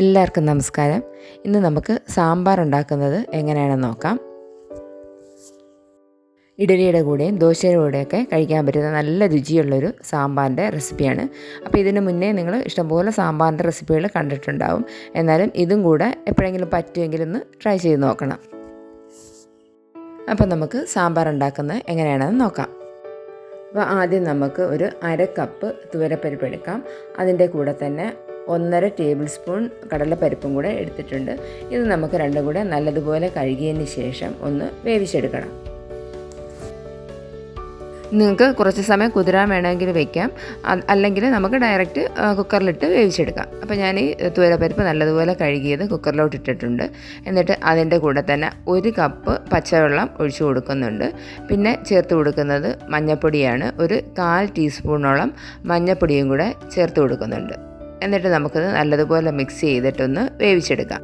എല്ലാവർക്കും നമസ്കാരം. ഇന്ന് നമുക്ക് സാമ്പാർ ഉണ്ടാക്കുന്നത് എങ്ങനെയാണെന്ന് നോക്കാം. ഇഡലിയുടെ കൂടെയും ദോശയുടെ കൂടെയൊക്കെ കഴിക്കാൻ പറ്റുന്ന നല്ല രുചിയുള്ളൊരു സാമ്പാറിന്റെ റെസിപ്പിയാണ്. അപ്പോൾ ഇതിന് മുന്നേ നിങ്ങൾ ഇഷ്ടംപോലെ സാമ്പാറിന്റെ റെസിപ്പികൾ കണ്ടിട്ടുണ്ടാവും. എന്നാലും ഇതും കൂടെ എപ്പോഴെങ്കിലും പറ്റുമെങ്കിൽ ഒന്ന് ട്രൈ ചെയ്ത് നോക്കണം. അപ്പോൾ നമുക്ക് സാമ്പാർ ഉണ്ടാക്കുന്നത് എങ്ങനെയാണെന്ന് നോക്കാം. അപ്പോൾ ആദ്യം നമുക്ക് ഒരു അര കപ്പ് തുവരപ്പരിപ്പ് എടുക്കാം. അതിന്റെ കൂടെ തന്നെ ഒന്നര ടേബിൾ സ്പൂൺ കടലപ്പരിപ്പും കൂടെ എടുത്തിട്ടുണ്ട്. ഇത് നമുക്ക് രണ്ടും കൂടെ നല്ലതുപോലെ കഴുകിയതിന് ശേഷം ഒന്ന് വേവിച്ചെടുക്കണം. നിങ്ങൾക്ക് കുറച്ച് സമയം കുതിരാൻ വേണമെങ്കിൽ വെക്കാം. അല്ലെങ്കിൽ നമുക്ക് ഡയറക്റ്റ് കുക്കറിലിട്ട് വേവിച്ചെടുക്കാം. അപ്പോൾ ഞാൻ ഈ തുരപ്പരിപ്പ് നല്ലതുപോലെ കഴുകിയത് കുക്കറിലോട്ട് ഇട്ടിട്ടുണ്ട്. എന്നിട്ട് അതിന്റെ കൂടെ തന്നെ ഒരു കപ്പ് പച്ചവെള്ളം ഒഴിച്ചു കൊടുക്കുന്നുണ്ട്. പിന്നെ ചേർത്ത് കൊടുക്കുന്നത് മഞ്ഞൾപ്പൊടിയാണ് ഒരു കാൽ ടീസ്പൂണോളം മഞ്ഞൾപ്പൊടിയും കൂടെ ചേർത്ത് കൊടുക്കുന്നുണ്ട്. എന്നിട്ട് നമുക്കത് നല്ലതുപോലെ മിക്സ് ചെയ്തിട്ടൊന്ന് വേവിച്ചെടുക്കാം.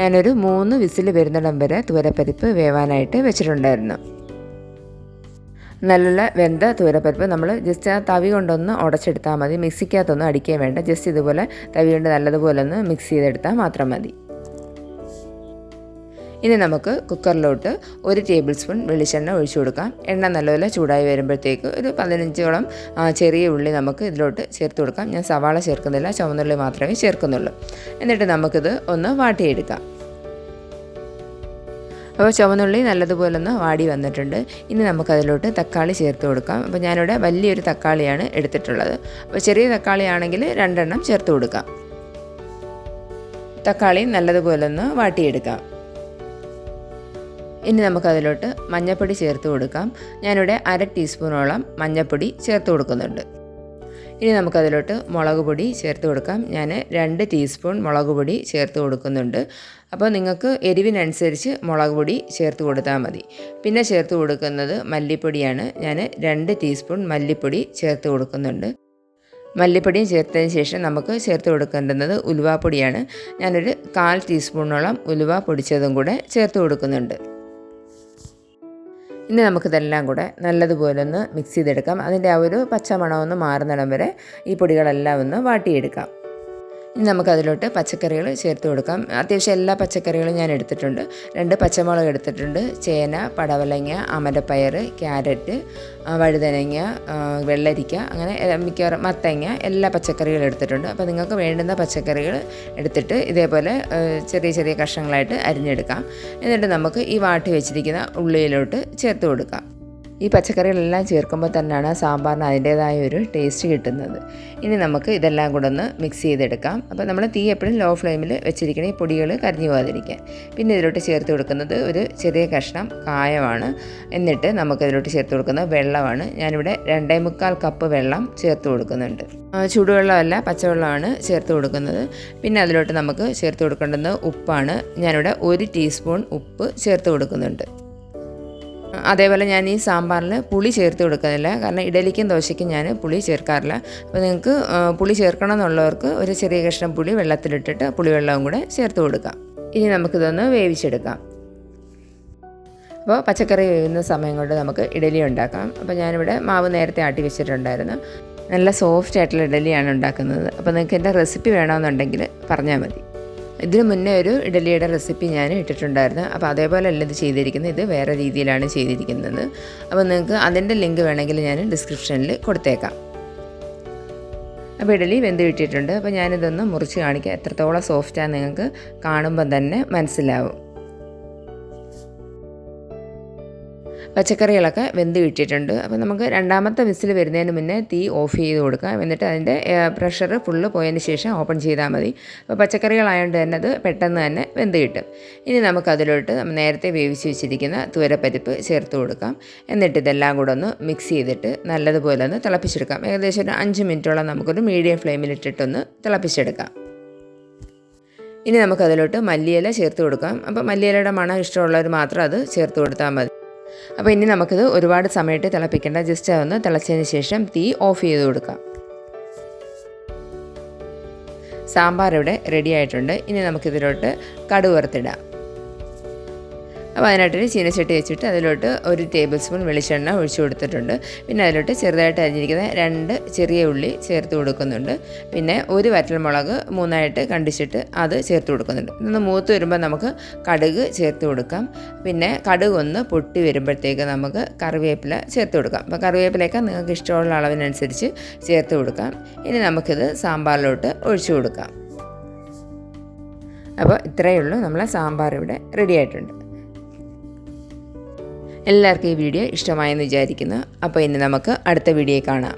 ഞാനൊരു മൂന്ന് വിസിൽ വരുന്നിടം വരെ തുവരപ്പരിപ്പ് വേവാനായിട്ട് വെച്ചിട്ടുണ്ടായിരുന്നു. നല്ല വെന്ത തുവരപ്പരിപ്പ് നമ്മൾ ജസ്റ്റ് ആ തവി കൊണ്ടൊന്ന് ഉടച്ചെടുത്താൽ മതി. മിക്സിക്കകത്തൊന്നും അടിക്കാൻ വേണ്ട. ജസ്റ്റ് ഇതുപോലെ തവി കൊണ്ട് നല്ലതുപോലെ ഒന്ന് മിക്സ് ചെയ്തെടുത്താൽ മാത്രം മതി. ഇനി നമുക്ക് കുക്കറിലോട്ട് ഒരു ടേബിൾ സ്പൂൺ വെളിച്ചെണ്ണ ഒഴിച്ചു കൊടുക്കാം. എണ്ണ നല്ലപോലെ ചൂടായി വരുമ്പോഴത്തേക്ക് ഒരു പതിനഞ്ചോളം ചെറിയ ഉള്ളി നമുക്ക് ഇതിലോട്ട് ചേർത്ത് കൊടുക്കാം. ഞാൻ സവാള ചേർക്കുന്നില്ല ചുവന്നുള്ളി മാത്രമേ ചേർക്കുന്നുള്ളൂ. എന്നിട്ട് നമുക്കിത് ഒന്ന് വാട്ടിയെടുക്കാം. അപ്പോൾ ചുവന്നുള്ളി നല്ലതുപോലെ ഒന്ന് വാടി വന്നിട്ടുണ്ട്. ഇനി നമുക്കതിലോട്ട് തക്കാളി ചേർത്ത് കൊടുക്കാം. അപ്പോൾ ഞാനിവിടെ വലിയൊരു തക്കാളിയാണ് എടുത്തിട്ടുള്ളത്. അപ്പോൾ ചെറിയ തക്കാളി ആണെങ്കിൽ രണ്ടെണ്ണം ചേർത്ത് കൊടുക്കാം. തക്കാളി നല്ലതുപോലെ ഒന്ന് വാട്ടിയെടുക്കാം. ഇനി നമുക്കതിലോട്ട് മഞ്ഞൾപ്പൊടി ചേർത്ത് കൊടുക്കാം. ഞാനിവിടെ അര ടീസ്പൂണോളം മഞ്ഞൾപ്പൊടി ചേർത്ത് കൊടുക്കുന്നുണ്ട്. ഇനി നമുക്കതിലോട്ട് മുളക് പൊടി ചേർത്ത് കൊടുക്കാം. ഞാൻ രണ്ട് ടീസ്പൂൺ മുളക് പൊടി ചേർത്ത് കൊടുക്കുന്നുണ്ട്. അപ്പോൾ നിങ്ങൾക്ക് എരിവിനനുസരിച്ച് മുളക് പൊടി ചേർത്ത് കൊടുത്താൽ മതി. പിന്നെ ചേർത്ത് കൊടുക്കുന്നത് മല്ലിപ്പൊടിയാണ്. ഞാൻ രണ്ട് ടീസ്പൂൺ മല്ലിപ്പൊടി ചേർത്ത് കൊടുക്കുന്നുണ്ട്. മല്ലിപ്പൊടിയും ചേർത്തതിന് ശേഷം നമുക്ക് ചേർത്ത് കൊടുക്കേണ്ടുന്നത് ഉലുവാപ്പൊടിയാണ്. ഞാനൊരു കാൽ ടീസ്പൂണോളം ഉലുവ പൊടിച്ചതും കൂടെ ചേർത്ത് കൊടുക്കുന്നുണ്ട്. ഇനി നമുക്കിതെല്ലാം കൂടെ നല്ലതുപോലെ ഒന്ന് മിക്സ് ചെയ്തെടുക്കാം. അതിന്റെ ആ ഒരു പച്ചമണമൊന്ന് മാറുന്നിടം വരെ ഈ പൊടികളെല്ലാം ഒന്ന് വാട്ടിയെടുക്കാം. നമുക്കതിലോട്ട് പച്ചക്കറികൾ ചേർത്ത് കൊടുക്കാം. അത്യാവശ്യം എല്ലാ പച്ചക്കറികളും ഞാൻ എടുത്തിട്ടുണ്ട്. രണ്ട് പച്ചമുളക് എടുത്തിട്ടുണ്ട്. ചേന പടവലങ്ങ അമരപ്പയർ ക്യാരറ്റ് വഴുതനങ്ങ വെള്ളരിക്ക അങ്ങനെ മിക്കവാറും മത്തങ്ങ എല്ലാ പച്ചക്കറികളും എടുത്തിട്ടുണ്ട്. അപ്പോൾ നിങ്ങൾക്ക് വേണ്ടുന്ന പച്ചക്കറികൾ എടുത്തിട്ട് ഇതേപോലെ ചെറിയ ചെറിയ കഷ്ണങ്ങളായിട്ട് അരിഞ്ഞെടുക്കാം. എന്നിട്ട് നമുക്ക് ഈ വാട്ടി വെച്ചിരിക്കുന്ന ഉള്ളിയിലോട്ട് ചേർത്ത് കൊടുക്കാം. ഈ പച്ചക്കറികളെല്ലാം ചേർക്കുമ്പോൾ തന്നെയാണ് സാമ്പാറിന് അതിന്റേതായ ഒരു ടേസ്റ്റ് കിട്ടുന്നത്. ഇനി നമുക്ക് ഇതെല്ലാം കൂടെ ഒന്ന് മിക്സ് ചെയ്തെടുക്കാം. അപ്പോൾ നമ്മൾ തീ എപ്പോഴും ലോ ഫ്ലെയിമിൽ വെച്ചിരിക്കണം ഈ പൊടികൾ കരിഞ്ഞു പോകാതിരിക്കാൻ. പിന്നെ ഇതിലോട്ട് ചേർത്ത് കൊടുക്കുന്നത് ഒരു ചെറിയ കഷ്ണം കായമാണ്. എന്നിട്ട് നമുക്ക് ഇതിലോട്ട് ചേർത്ത് കൊടുക്കുന്നത് വെള്ളമാണ്. ഞാനിവിടെ രണ്ടേ മുക്കാൽ കപ്പ് വെള്ളം ചേർത്ത് കൊടുക്കുന്നുണ്ട്. ചൂടുവെള്ളമല്ല പച്ചവെള്ളമാണ് ചേർത്ത് കൊടുക്കുന്നത്. പിന്നെ അതിലോട്ട് നമുക്ക് ചേർത്ത് കൊടുക്കേണ്ടത് ഉപ്പാണ്. ഞാനിവിടെ ഒരു ടീസ്പൂൺ ഉപ്പ് ചേർത്ത് കൊടുക്കുന്നുണ്ട്. അതേപോലെ ഞാൻ ഈ സാമ്പാറിൽ പുളി ചേർത്ത് കൊടുക്കുന്നില്ല. കാരണം ഇഡലിക്കും ദോശയ്ക്കും ഞാൻ പുളി ചേർക്കാറില്ല. അപ്പോൾ നിങ്ങൾക്ക് പുളി ചേർക്കണം എന്നുള്ളവർക്ക് ഒരു ചെറിയ കഷ്ണം പുളി വെള്ളത്തിലിട്ടിട്ട് പുളിവെള്ളവും കൂടെ ചേർത്ത് കൊടുക്കാം. ഇനി നമുക്കിതൊന്ന് വേവിച്ചെടുക്കാം. അപ്പോൾ പച്ചക്കറി വേവുന്ന സമയം കൊണ്ട് നമുക്ക് ഇഡലി ഉണ്ടാക്കാം. അപ്പോൾ ഞാനിവിടെ മാവ് നേരത്തെ ആട്ടി വെച്ചിട്ടുണ്ടായിരുന്നു. നല്ല സോഫ്റ്റ് ആയിട്ടുള്ള ഇഡലിയാണ് ഉണ്ടാക്കുന്നത്. അപ്പോൾ നിങ്ങൾക്ക് എന്റെ റെസിപ്പി വേണമെന്നുണ്ടെങ്കിൽ പറഞ്ഞാൽ മതി. ഇതിന് മുന്നേ ഒരു ഇഡലിയുടെ റെസിപ്പി ഞാൻ ഇട്ടിട്ടുണ്ടായിരുന്നു. അപ്പോൾ അതേപോലെ അല്ല ഇത് ചെയ്തിരിക്കുന്നത്. ഇത് വേറെ രീതിയിലാണ് ചെയ്തിരിക്കുന്നത്. അപ്പോൾ നിങ്ങൾക്ക് അതിന്റെ ലിങ്ക് വേണമെങ്കിൽ ഞാൻ ഡിസ്ക്രിപ്ഷനിൽ കൊടുത്തേക്കാം. അപ്പോൾ ഇഡലി വെന്ത് കിട്ടിയിട്ടുണ്ട്. അപ്പോൾ ഞാനിതൊന്ന് മുറിച്ച് കാണിക്കാം. എത്രത്തോളം സോഫ്റ്റാണ് നിങ്ങൾക്ക് കാണുമ്പം തന്നെ മനസ്സിലാവും. പച്ചക്കറികളൊക്കെ വെന്ത് കിട്ടിയിട്ടുണ്ട്. അപ്പോൾ നമുക്ക് രണ്ടാമത്തെ വിസിൽ വരുന്നതിന് മുന്നേ തീ ഓഫ് ചെയ്ത് കൊടുക്കാം എന്നിട്ട് അതിന്റെ പ്രഷർ ഫുള്ള് പോയതിന് ശേഷം ഓപ്പൺ ചെയ്താൽ മതി. അപ്പോൾ പച്ചക്കറികളായതുകൊണ്ട് തന്നെ അത് പെട്ടെന്ന് തന്നെ വെന്ത് കിട്ടും. ഇനി നമുക്കതിലോട്ട് അതിലോട്ട് നേരത്തെ വേവിച്ച് വെച്ചിരിക്കുന്ന തുവരപ്പരിപ്പ് ചേർത്ത് കൊടുക്കാം. എന്നിട്ട് ഇതെല്ലാം കൂടെ ഒന്ന് മിക്സ് ചെയ്തിട്ട് നല്ലതുപോലെ ഒന്ന് തിളപ്പിച്ചെടുക്കാം. ഏകദേശം ഒരു അഞ്ച് മിനിറ്റോളം നമുക്കൊരു മീഡിയം ഫ്ലെയിമിലിട്ടിട്ടൊന്ന് തിളപ്പിച്ചെടുക്കാം. ഇനി നമുക്കതിലോട്ട് മല്ലിയില ചേർത്ത് കൊടുക്കാം. അപ്പോൾ മല്ലിയിലയുടെ മണം ഇഷ്ടമുള്ളവർ മാത്രം അത് ചേർത്ത് കൊടുത്താൽ മതി. അപ്പോൾ ഇനി നമുക്കിത് ഒരുപാട് സമയത്ത് തിളപ്പിക്കേണ്ട. ജസ്റ്റ് അതൊന്ന് തിളച്ചതിന് ശേഷം തീ ഓഫ് ചെയ്ത് കൊടുക്കാം. സാമ്പാർ ഇവിടെ റെഡി ആയിട്ടുണ്ട്. ഇനി നമുക്കിതിലോട്ട് കടുക് വറുത്തിടാം. അപ്പോൾ അതിനായിട്ടൊരു ചീനച്ചട്ടി വെച്ചിട്ട് അതിലോട്ട് ഒരു ടേബിൾ സ്പൂൺ വെളിച്ചെണ്ണ ഒഴിച്ചു കൊടുത്തിട്ടുണ്ട്. പിന്നെ അതിലോട്ട് ചെറുതായിട്ട് അരിഞ്ഞിരിക്കുന്ന രണ്ട് ചെറിയ ഉള്ളി ചേർത്ത് കൊടുക്കുന്നുണ്ട്. പിന്നെ ഒരു വറ്റൽ മുളക് മൂന്നായിട്ട് കണ്ടിച്ചിട്ട് അത് ചേർത്ത് കൊടുക്കുന്നുണ്ട്. ഇതൊന്ന് മൂത്ത് വരുമ്പോൾ നമുക്ക് കടുക് ചേർത്ത് കൊടുക്കാം. പിന്നെ കടുക് ഒന്ന് പൊട്ടി വരുമ്പോഴത്തേക്ക് നമുക്ക് കറിവേപ്പില ചേർത്ത് കൊടുക്കാം. അപ്പോൾ കറിവേപ്പിലയൊക്കെ നിങ്ങൾക്ക് ഇഷ്ടമുള്ള അളവിനനുസരിച്ച് ചേർത്ത് കൊടുക്കാം. ഇനി നമുക്കിത് സാമ്പാറിലോട്ട് ഒഴിച്ചു കൊടുക്കാം. അപ്പോൾ ഇത്രയേ ഉള്ളൂ. നമ്മളെ സാമ്പാർ ഇവിടെ റെഡി ആയിട്ടുണ്ട്. എല്ലാവർക്കും ഈ വീഡിയോ ഇഷ്ടമായെന്ന് വിചാരിക്കുന്നു. അപ്പോൾ ഇനി നമുക്ക് അടുത്ത വീഡിയോ കാണാം.